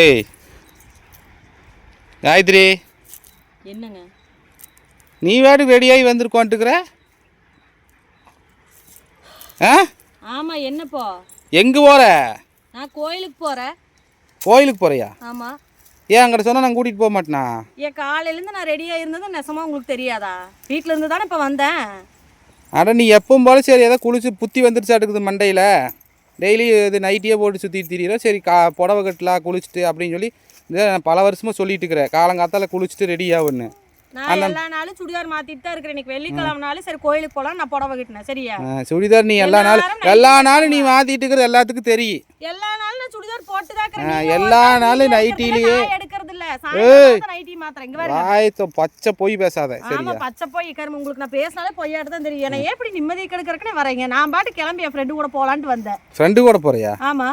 ஏய். காயத்ரி. என்னங்க? நீ வேடு ரெடியாகி வந்திருக்கோன்ட்டுக்கிற? ஆ? ஆமா என்னப்போ? எங்கே போகிற நான் கோயிலுக்கு போறேன் கோயிலுக்கு போகிறியா ஆமா. ஏன் அங்கிட்ட சொன்னால் நான் கூட்டிகிட்டு போக மாட்டேனா? ஏன் காலையிலேருந்து நான் ரெடியாக இருந்தது நெசமா உங்களுக்கு தெரியாதா? வீட்டில் இருந்து தானே இப்போ வந்தேன். அட நீ எப்பவும் போல சரி ஏதோ குளிச்சு புத்தி வந்துருச்சாட்டுக்குது மண்டையில். டெய்லி இது நைட்டியே போட்டு சுற்றிட்டு திரியிற சரி கா புடவை கட்டலாம் குளிச்சுட்டு அப்படின்னு சொல்லி இதை நான் பல வருஷமாக சொல்லிட்டு இருக்கிறேன். காலங்காத்தால குளிச்சுட்டு ரெடி ஆகுன்னு நான் எல்லா நாளும் சுடிதார் மாத்திட்டு தான் இருக்கிறேன். இன்னைக்கு வெள்ளிக்கிழமைனாலும் சரி கோயிலுக்கு போகலாம் நான் புடவை கட்டினேன். சரியா? சுடிதார் நீ எல்லா நாளும் எல்லா நாளும் நீ மாற்றிட்டு இருக்கிற எல்லாத்துக்கும் தெரியும். எல்லா நாளும் நான் சுடிதார் போட்டு தான் எல்லா நாளும் நைட்டிலேயே. எடுக்கிறது இல்ல மாத்திரம் இங்க வாயத்தை பச்சை போய் பேசாத ஆமா பச்சை போய். கரும்பு உங்களுக்கு நான் பேசினாலே பொய்யாட்டு தான் தெரியும். என்ன எப்படி நிம்மதி கெடுக்கறதுக்குன்னு வரீங்க? நான் பாட்டு கிளம்பி என் ஃப்ரெண்டு கூட போலான்ட்டு வந்தேன். ஃப்ரெண்டு கூட போறியா? ஆமா.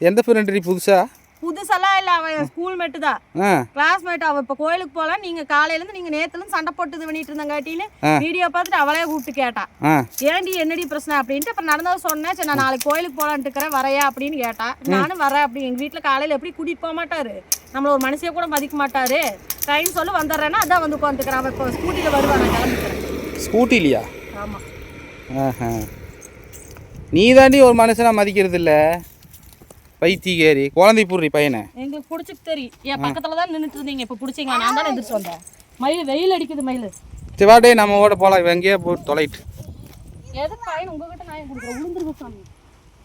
எந்த ஃப்ரெண்டு நீ புதுசா? புதுசெல்லாம் இல்ல அவன் ஸ்கூல் மேட்டு தான். கிளாஸ்மேட் அவ இப்ப கோயிலுக்கு போலாம் நீங்க காலையில இருந்து நீங்க நேத்துல இருந்து சண்டை போட்டு இது பண்ணிட்டு இருந்தங்காட்டின்னு. வீடியோ பார்த்துட்டு அவளே கூப்பிட்டு கேட்டா. ஏன்டி என்னடி பிரச்சனை அப்படின்ட்டு அப்புறம் நடந்தது சொன்னேன். சரி நான் நாளைக்கு கோயிலுக்கு போலான்ட்டு இருக்கிறேன் வரையா அப்படின்னு கேட்டா. நானும் வரேன் அப்படி எங்க வீட்டுல காலையில எப்படி கூட்டிட்டு போக மாட்டாரு? நம்மள ஒரு மனுஷிய கூட மதிக்க மாட்டாரு. டைம் சொல்லி வந்துடுறேன்னா அதான் வந்து உட்காந்துக்கிறேன். அவன் இப்போ ஸ்கூட்டில வருவான் நான் கிளம்பிக்கிறேன். ஸ்கூட்டிலையா ஆமா. நீ தாண்டி ஒரு மனுஷனா மதிக்கிறது இல்ல பைத்தியகேரி குழந்தை பூர்றி பையனை. எங்களுக்கு பிடிச்சிட்டு தெரியும் என் பக்கத்துல தான் நின்றுட்டு இருந்தீங்க. இப்போ பிடிச்சிங்க நான் தானே எந்திரிச்சு வந்தேன். மயில் வெயில் அடிக்குது மயில். சரி வாடே நம்ம ஓட போகலாம் எங்கேயோ போட்டு தொலைட்டு. எதுக்கு காயின் உங்ககிட்ட நான் கொடுக்குறேன் விழுந்துருக்கு சாமி.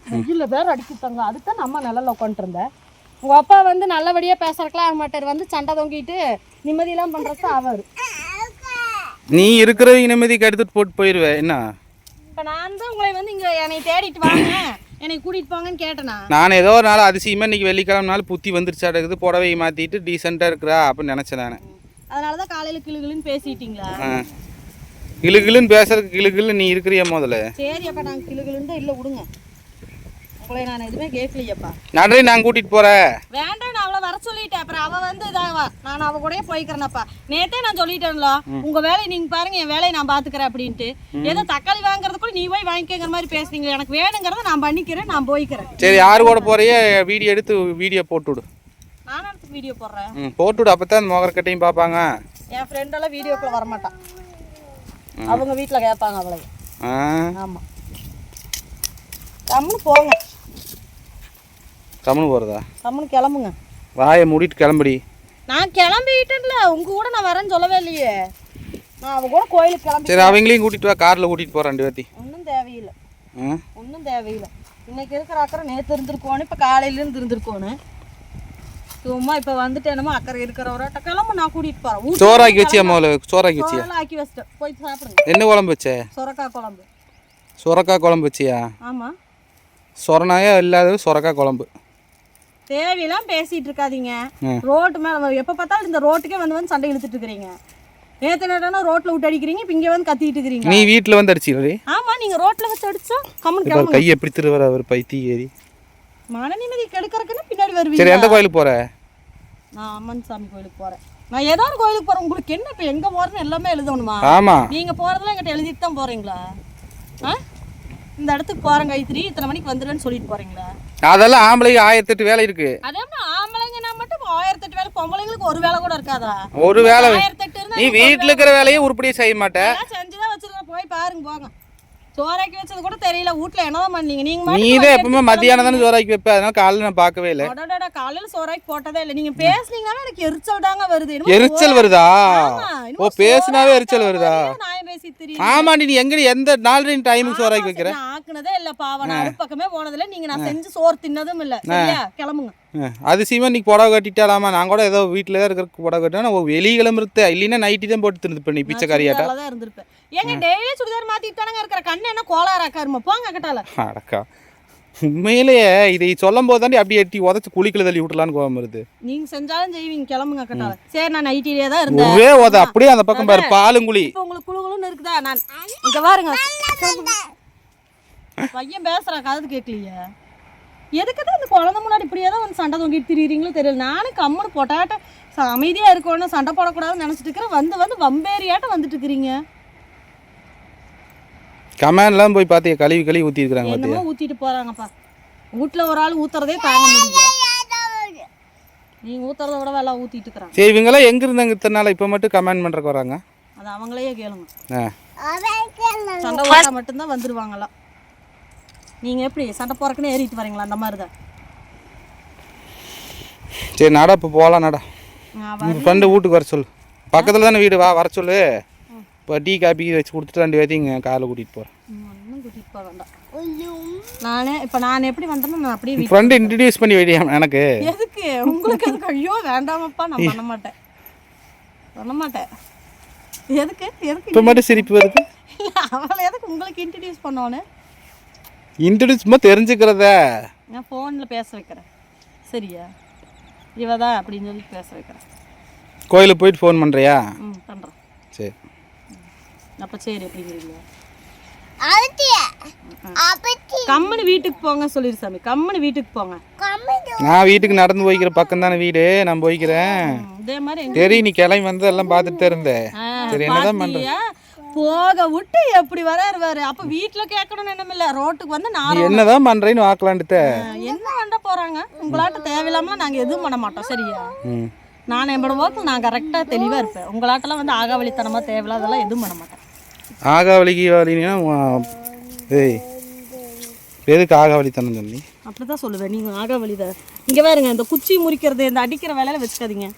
வெயில்ல வேற அடிச்சுட்டாங்க. அதுக்கு தான் நம்ம நிழல்ல உட்காந்துருந்தேன் உங்க அப்பா வந்து நல்லபடியா பேசுறதுக்கெல்லாம் ஆக மாட்டார். வந்து சண்டை தொங்கிட்டு நிம்மதியெல்லாம் பண்றது ஆவாரு. நீ இருக்கிற நிம்மதிக்கு எடுத்துட்டு போட்டு போயிடுவே என்ன? இப்போ நான் தான் உங்களை வந்து இங்க என்னை தேடிட்டு வாங்க என்னை கூட்டிட்டு போங்கன்னு கேட்டேனா? நான் ஏதோ ஒரு நாள் அதிசயமா இன்னைக்கு வெள்ளிக்கிழமை நாள் புத்தி வந்துருச்சாடுக்குது புடவையை மாற்றிட்டு டீசெண்டாக இருக்கிறா அப்படின்னு நினச்சேன் நான். அதனால தான் காலையில கிளுகிளுன்னு பேசிட்டீங்களா? ஆ. கிளு கிளுன்னு பேசுறதுக்கு கிளு கிளு நீ இருக்கிறிய முதல்ல? சரி அப்பா நாங்கள் கிளுகிளுன்னு இல்லை விடுங்க. உங்களை நான் எதுவுமே கேட்கலையப்பா. நடரே நான் கூட்டிகிட்டு போகிறேன் வேண்டாம் நான் அவளை வர சொல்லிட்டேன். அப்புறம் அவ வந்து இதாவா? நான் அவ கூடயே போய்க்கிறேனப்பா. நேத்தே நான் சொல்லிட்டேன்ல உங்க வேலையை நீங்க பாருங்க என் வேலையை நான் பாத்துக்கிறேன் அப்படின்ட்டு. ஏதோ தக்காளி வாங்குறதுக்குள்ள நீ போய் வாங்கிக்கங்கிற மாதிரி பேசுறீங்க எனக்கு வேணுங்கிறத நான் பண்ணிக்கிறேன் நான் போய்க்கிறேன். சரி யார் கூட போறியே? வீடியோ எடுத்து வீடியோ போட்டு விடு நான் அடுத்து வீடியோ போடுறேன். போட்டு விடு அப்போ தான் முகரக்கட்டையும் பார்ப்பாங்க. என் ஃப்ரெண்டெல்லாம் வீடியோக்குள்ள வரமாட்டான் அவங்க வீட்டில் கேட்பாங்க அவளை ஆ. ஆமா. கம்முன்னு போங்க. கம்முன்னு போகிறதா கம்முன்னு கிளம்புங்க. வாயை மூடிட்டு கிளம்புடி. நான் கிளம்பிட்டேன்ல. உங்க கூட நான் வரேன்னு சொல்லவே இல்லையே. நான் அவ கூட கோயிலுக்கு கிளம்பி சரி அவங்களையும் கூட்டிகிட்டு வா. காரில் கூட்டிகிட்டு போகிறேன் ரெண்டு பேர்த்தி ஒன்றும் தேவையில்லை. ஒன்றும் தேவையில்லை. இன்னைக்கு இருக்கிற அக்கறை நேற்று இருந்திருக்கோன்னு இப்போ காலையிலேருந்து இருந்திருக்கோன்னு. சும்மா இப்போ வந்துட்டு என்னமோ அக்கறை இருக்கிறவராட்ட கிளம்பு நான் கூட்டிகிட்டு போகிறேன் சோறாக்கி வச்சியா முதல்ல சோறாக்கி வச்சியா? ஆக்கி வச்சிட்டேன். போய் சாப்பிடுங்க. என்ன குழம்பு வச்ச? சொரக்காய் குழம்பு. சுரக்காய் குழம்பு வச்சியா? ஆமாம் சொரனாயா இல்லாதது சுரக்காய் குழம்பு. தேவையெல்லாம் பேசிட்டு இருக்காதீங்க. ரோட்டு மேலே எப்போ பார்த்தாலும் இந்த ரோட்டுக்கே வந்து வந்து சண்டை இழுத்துட்டு இருக்கிறீங்க. நேற்று நேரம்னா ரோட்டில் விட்டு அடிக்கிறீங்க இப்போ இங்கே வந்து கத்திட்டு இருக்கிறீங்க. நீ வீட்டில் வந்து அடிச்சிடுறி ஆமாம் நீங்கள் ரோட்டில் வச்சு அடிச்சா கம்மன் கிளம்புங்க. கை எப்படி திருவர அவர் பைத்தி ஏறி மன நிம்மதி கெடுக்கறதுக்குன்னு பின்னாடி சரி வருவீங்க எந்த கோயிலுக்கு போற? நான் அம்மன் சாமி கோயிலுக்கு போகிறேன் நான் ஏதோ ஒரு கோயிலுக்கு போகிறேன் உங்களுக்கு என்ன இப்போ எங்கே போகிறேன்னு எல்லாமே எழுதணுமா? ஆமா. நீங்கள் போகிறதெல்லாம் எங்கிட்ட எழுதிட்டு தான் போகிறீங்களா ஆ? இந்த இடத்துக்கு போகிறேன் கைத்திரி இத்தனை மணிக்கு வந்துடுவேன்னு சொல்லிட்டு போகிறீங்களா அதெல்லாம் ஆம்பளைக்கு ஆயிரத்தெட்டு வேலை இருக்கு. அதே மாதிரி ஆம்பளைங்கன்னா மட்டும் ஆயிரத்தெட்டு வேலை பொம்பளைங்களுக்கு ஒரு வேலை கூட இருக்காதா? ஒரு வேலை ஆயிரத்தெட்டு இருந்தா நீ வீட்டில் இருக்கிற வேலையை உருப்படியாக செய்ய மாட்ட. எல்லாம் செஞ்சுதான் வச்சிருக்கேன். போய் பாருங்க போங்க. சோறாக்கி வச்சது கூட தெரியல. வீட்ல என்னதான் பண்ணீங்க? நீங்க நீ தான் எப்பவுமே மத்தியானம் தானே சோறாக்கி வைப்ப? அதனால காலையில் நான் பார்க்கவே இல்லை. காலையில சோறாக்கி போட்டதே இல்ல. நீங்க பேசுனீங்கன்னா எனக்கு எரிச்சல் தாங்க வருது. எரிச்சல் வருதா? ஓ பேசுனாவே எரிச்சல் வருதா? ஆமாண்டி நீ எங்க எந்த நாலு டைமுக்கு சோறாக்கி வைக்கிற? ஆக்குனதே இல்ல பாவம். நான் அடுப்பு பக்கமே போனதில்ல. நீங்க நான் செஞ்சு சோறு தின்னதும் இல்ல. சரியா? கிளம்புங்க. ஆ, அதிசயமா நீ புடவை கட்டிட்டாலாமா? நான் கூட ஏதோ வீட்டில் தான் இருக்கிற புடவை கட்டினா வெளி கிளம்புறது. இல்லைன்னா நைட்டி தான் போட்டு திருந்து பண்ணி பிச்சைக்காரியாட்டா? இருந்திருப்பேன். ஏங்க டெய்லி சுடிதார் மாத்திட்டு தானங்க இருக்கிற? கண்ணு என்ன கோளாரா கருமா போங்க கட்டால அடக்கா. உண்மையிலேயே இதை சொல்லும் போது தாண்டி அப்படியே எட்டி உதச்சு குளிக்கல தள்ளி விட்டுலான்னு கோவம் வருது. நீங்க செஞ்சாலும் செய்வீங்க. கிளம்புங்க கட்டால சரி நான் நைட்டிலேயே தான் இருந்தேன். ஒரே உத அப்படியே அந்த பக்கம் பாரு பாலுங்குழி. உங்களுக்கு குழு குழுன்னு இருக்குதா? நான் இங்க பாருங்க. பையன் பேசுறான் காது கேட்கலையே. எதுக்கு தான் இந்த குழந்தை முன்னாடி இப்படியே தான் வந்து சண்டை தொங்கிட்டு திரியுறீங்களோ தெரியல. நானும் கம்முன்னு பொட்டாட்ட ச- அமைதியா இருக்கணும் சண்டை போடக்கூடாதுன்னு நினைச்சிட்டு இருக்கிறேன். வந்து வந்து வம்பேரியாட்டம் வந்துட்டு இருக்கிறீங்க. கமேன்லாம் போய் பார்த்தியா கழுவி கழுவி ஊற்றிருக்கிறாங்க பார்த்தியா என்னமோ ஊத்திட்டு போறாங்கப்பா. வீட்டுல ஒரு ஆள் ஊத்துறதே தாங்க முடியல. நீங்க ஊத்துறத விட எல்லாம் ஊத்திட்டு இருக்கிறாங்க. சரி இவங்கெல்லாம் எங்கே இருந்தாங்க இத்தனை நாள்? இப்போ மட்டும் கமெண்ட் பண்ணுறக்கு வராங்க. அது அவங்களையே கேளுங்க. சண்டை போட்டா மட்டும்தான் வந்துருவாங்களாம். நீங்க எப்படி சண்டை போறக்குன்னு ஏறிட்டு வரீங்களா அந்த மாதிரி தான்? சரி நட இப்போ போகலாம் நட. ஃப்ரெண்டு வீட்டுக்கு வர சொல்லு. பக்கத்தில் தானே வீடு வா வர சொல்லு. இப்போ டீ காபி வச்சு கொடுத்துட்டு ரெண்டு பேர்த்தையும் இங்கே காரில் கூட்டிகிட்டு போகிறேன் கூட்டிட்டு போக வேண்டாம். நானே இப்போ நான் எப்படி வந்தேனோ நான் அப்படியே ஃப்ரெண்டு இன்ட்ரடியூஸ் பண்ணி வைடியா எனக்கு. எதுக்கு? உங்களுக்கு எதுக்கு? ஐயோ வேண்டாமப்பா நான் பண்ண மாட்டேன். பண்ண மாட்டேன். எதுக்கு? எதுக்கு இப்போ மட்டும் சிரிப்பு வருது. அவளை எதுக்கு உங்களுக்கு இன்ட்ரடியூஸ் பண்ணோன்னு? இன்ட்ரடியூஸ் சும்மா தெரிஞ்சுக்கிறத. நான் ஃபோனில் பேச வைக்கிறேன். சரியா? இவ தான் அப்படின்னு சொல்லி பேச வைக்கிறேன். கோயிலுக்கு போயிட்டு ஃபோன் பண்ணுறியா ம் பண்ணுறேன் சரி. அப்போ சரி அப்படிங்கிறீங்க. கம்முனு வீட்டுக்கு போங்க சொல்லிடு சாமி. கம்முனு வீட்டுக்கு போங்க. நான் வீட்டுக்கு நடந்து போய்க்கிற பக்கம் தானே வீடு நான் போய்க்கிறேன். இதே மாதிரி சரி நீ கிளம்பி வந்து எல்லாம் பார்த்துட்டு தான் இருந்தேன் சரி என்னதான் பண்ணுற பாத்தியா? போக விட்டு எப்படி வராரு பாரு அப்ப வீட்டுல கேட்கணும்னு என்னமில்ல ரோட்டுக்கு வந்து நான் என்னதான் பண்ணுறேன்னு வாக்கலான்ட்டு என்ன பண்ண போறாங்க? உங்களாட்ட தேவையில்லாம நாங்க எதுவும் பண்ண மாட்டோம். சரியா? நான் என்னோட ஒர்க்கில் நான் கரெக்டாக தெளிவாக இருப்பேன். உங்களாட்டெல்லாம் வந்து ஆகாவளித்தனமாக தேவையில்லாதெல்லாம் எதுவும் பண்ண மாட்டேன். ஆகாவலிக்கு வலினா ஏய் எதுக்கு ஆகாவலித்தனம் சொல்லி அப்படி தான் சொல்லுவேன். நீங்கள் ஆகாவளி தான் இங்கே பாருங்க இந்த குச்சி முறிக்கிறது இந்த அடிக்கிற வேலையில வச்சுக்காதீங்க.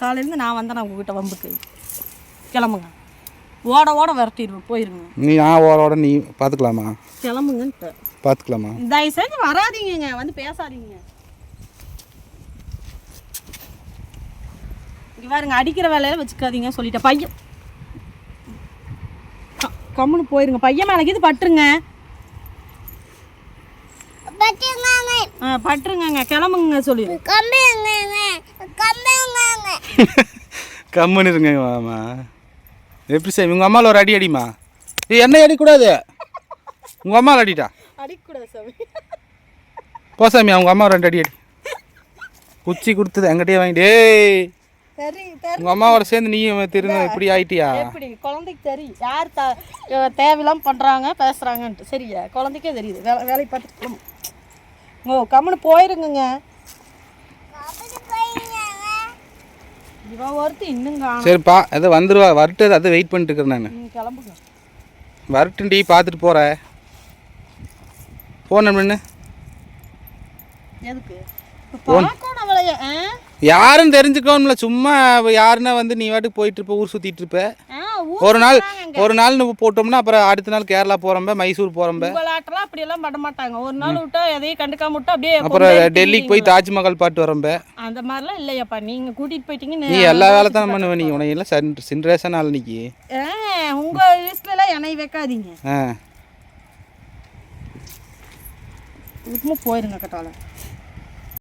காலையிலேருந்து நான் வந்தேன் உங்ககிட்ட வம்புக்கு. கிளம்புங்க. ஓட ஓட விரட்டிடுவேன் போயிருங்க. நீ நான் ஓரோட நீ பார்த்துக்கலாமா கிளம்புங்கன்ட்டு. பார்த்துக்கலாமா தயவு செஞ்சு வராதீங்கங்க வந்து பேசாதீங்க. இங்க பாருங்க அடிக்கிற வேலையில வச்சுக்காதீங்க சொல்லிட்டேன். பையன் கம்முன்னு போயிருங்க. பையன் மேலே இது பட்டுருங்க. ஆ பட்டுருங்கங்க. கிளம்புங்க சொல்லிடு கம்முன்னு இருங்க மாமா எப்படி சார் உங்கள் அம்மாவில் ஒரு அடி அடிமா ஏய் என்ன அடிக்கூடாது. உங்கள் அம்மாவில் அடிட்டா அடிக்கூடாது சாமி. போ சாமி அவங்க அம்மா ரெண்டு அடி அடி. குச்சி கொடுத்தது எங்கிட்டே வாங்கிட்டு உங்கள் அம்மாவோட சேர்ந்து நீ திரும்ப இப்படி ஆயிட்டியா? எப்படி? குழந்தைக்கு தெரியும் யார் த தேவையில்லாம பண்ணுறாங்க பேசுகிறாங்கன்ட்டு சரியா குழந்தைக்கே தெரியுது. வேலை வேலையை பார்த்துட்டு. ஓ கம்முன்னு போயிருங்கங்க. இவன் ஒருத்தி இன்னும் சரிப்பா அதை வந்துருவா. வரட்டு அதை வெயிட் பண்ணிட்டு இருக்கிறேன் நான். கிளம்புங்க. வரட்டுண்டி பார்த்துட்டு போகிறேன் ஃபோன் பண்ணு எதுக்கு? பார்க்கணும் அவளைய ஆ? யாருன்னு தெரிஞ்சுக்கணும்ல சும்மா யாருன்னா வந்து நீ வாட்டுக்கு போயிட்டு இருப்ப ஊர் சுற்றிட்டு இருப்ப. ஒரு நாள். ஒரு நாள் நம்ம போட்டோம்னா அப்புறம் அடுத்த நாள் கேரளா போகிறோம்ப மைசூர் போகிறோம்ப உங்களாட்டெல்லாம் அப்படியெல்லாம் பண்ண மாட்டாங்க. ஒரு நாள் விட்டா எதையும் கண்டுக்காம விட்டா அப்படியே அப்புறம் டெல்லிக்கு போய் தாஜ்மஹால் பாட்டு வரம்ப. அந்த மாதிரிலாம் இல்லையாப்பா. நீங்கள் கூட்டிகிட்டு போயிட்டீங்க நீ எல்லா வேலை தானே பண்ணுவ நீ? உனக்கு எல்லாம் சன் சின்ரேஷன் ஆள் நீக்கி ஆ உங்கள் லிஸ்ட்லலாம் எண்ணெய் வைக்காதீங்க. போயிருங்க கட்டால